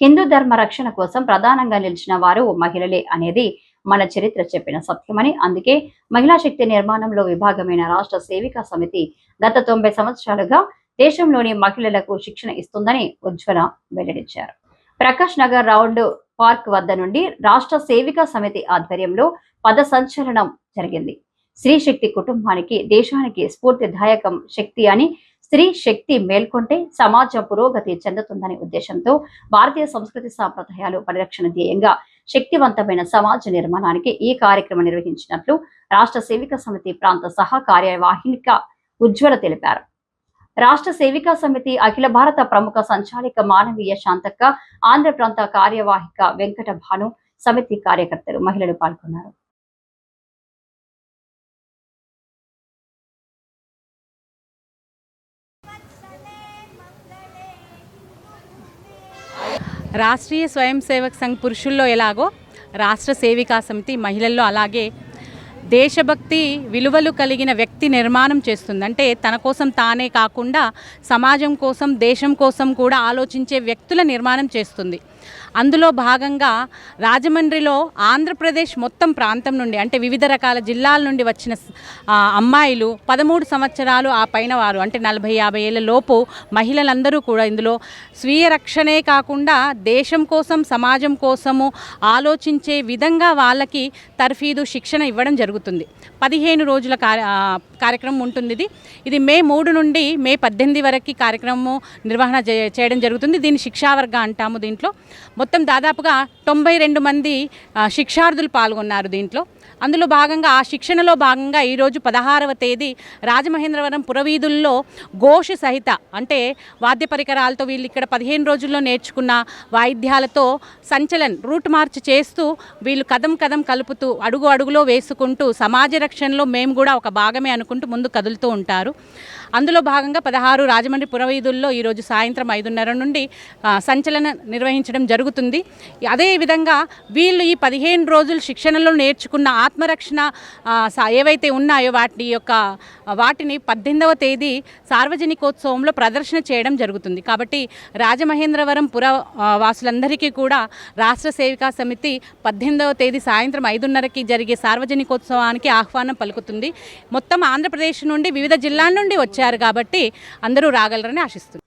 హిందూ ధర్మ రక్షణ కోసం ప్రధానంగా నిలిచిన వారు మహిళలే అనేది మన చరిత్ర చెప్పిన సత్యమని. అందుకే మహిళా శక్తి నిర్మాణంలో విభాగమైన రాష్ట్ర సేవికా సమితి గత తొంభై సంవత్సరాలుగా దేశంలోని మహిళలకు శిక్షణ ఇస్తుందని ఉజ్వల వెల్లడించారు. ప్రకాష్ నగర్ రౌండ్ పార్క్ వద్ద నుండి రాష్ట్ర సేవికా సమితి ఆధ్వర్యంలో పద సంచలనం జరిగింది. స్త్రీ శక్తి కుటుంబానికి దేశానికి స్ఫూర్తిదాయకం శక్తి అని స్త్రీ శక్తి మేల్కొంటే సమాజ పురోగతి చెందుతుందనే ఉద్దేశంతో భారతీయ సంస్కృతి సాంప్రదాయాలు పరిరక్షణ ధ్యేయంగా శక్తివంతమైన సమాజ నిర్మాణానికి ఈ కార్యక్రమం నిర్వహించినట్లు రాష్ట్ర సేవిక సమితి ప్రాంత సహా కార్యవాహిక ఉజ్వల తెలిపారు. రాష్ట్ర సేవికా సమితి అఖిల భారత ప్రముఖ సంచాలిక మానవీయ శాంతక్క ఆంధ్ర ప్రాంత కార్యవాహిక వెంకట భాను సమితి కార్యకర్తలు మహిళలు పాల్గొన్నారు. రాష్ట్రీయ స్వయం సేవక్ సంఘ్ పురుషుల్లో ఎలాగో రాష్ట్ర సేవికా సమితి మహిళల్లో అలాగే దేశభక్తి విలువలు కలిగిన వ్యక్తి నిర్మాణం చేస్తుంది. అంటే తన కోసం తానే కాకుండా సమాజం కోసం దేశం కోసం కూడా ఆలోచించే వ్యక్తుల నిర్మాణం చేస్తుంది. అందులో భాగంగా రాజమండ్రిలో ఆంధ్రప్రదేశ్ మొత్తం ప్రాంతం నుండి అంటే వివిధ రకాల జిల్లాల నుండి వచ్చిన అమ్మాయిలు పదమూడు సంవత్సరాలు ఆ పైన వారు. అంటే నలభై యాభై ఏళ్ళ లోపు మహిళలందరూ కూడా ఇందులో స్వీయ రక్షణే కాకుండా దేశం కోసం సమాజం కోసము ఆలోచించే విధంగా వాళ్ళకి తర్ఫీదు శిక్షణ ఇవ్వడం జరుగుతుంది. పదిహేను రోజుల కార్య కార్యక్రమం ఉంటుంది ఇది. ఇది మే మూడు నుండి మే పద్దెనిమిది వరకు కార్యక్రమము నిర్వహణ చేయడం జరుగుతుంది. దీన్ని శిక్షావర్గ అంటాము దీంట్లో. మొత్తం దాదాపుగా తొంభై రెండు మంది శిక్షార్థులు పాల్గొన్నారు దీంట్లో. అందులో భాగంగా ఆ శిక్షణలో భాగంగా ఈరోజు పదహారవ తేదీ రాజమహేంద్రవరం పురవీధుల్లో ఘోష సహిత అంటే వాద్య పరికరాలతో వీళ్ళు ఇక్కడ పదిహేను రోజుల్లో నేర్చుకున్న వాయిద్యాలతో సంచలన్ రూట్ మార్చ్ చేస్తూ వీళ్ళు కదం కదం కలుపుతూ అడుగు అడుగులో వేసుకుంటూ సమాజ రక్షణలో మేము కూడా ఒక భాగమే అనుకుంటూ ముందు కదులుతూ ఉంటారు. అందులో భాగంగా పదహారు రాజమండ్రి పురవీధుల్లో ఈరోజు సాయంత్రం ఐదున్నర నుండి సంచలన నిర్వహించడం జరుగుతుంది. అదేవిధంగా వీళ్ళు ఈ పదిహేను రోజులు శిక్షణలో నేర్చుకున్న ఆత్మరక్షణ ఏవైతే ఉన్నాయో వాటి యొక్క వాటిని పద్దెనిమిదవ తేదీ సార్వజనికోత్సవంలో ప్రదర్శన చేయడం జరుగుతుంది. కాబట్టి రాజమహేంద్రవరం పుర వాసులందరికీ కూడా రాష్ట్ర సేవికా సమితి పద్దెనిమిదవ తేదీ సాయంత్రం ఐదున్నరకి జరిగే సార్వజనికోత్సవానికి ఆహ్వానం పలుకుతుంది. మొత్తం ఆంధ్రప్రదేశ్ నుండి వివిధ జిల్లాల నుండి వచ్చారు కాబట్టి అందరూ రాగలరని ఆశిస్తున్నారు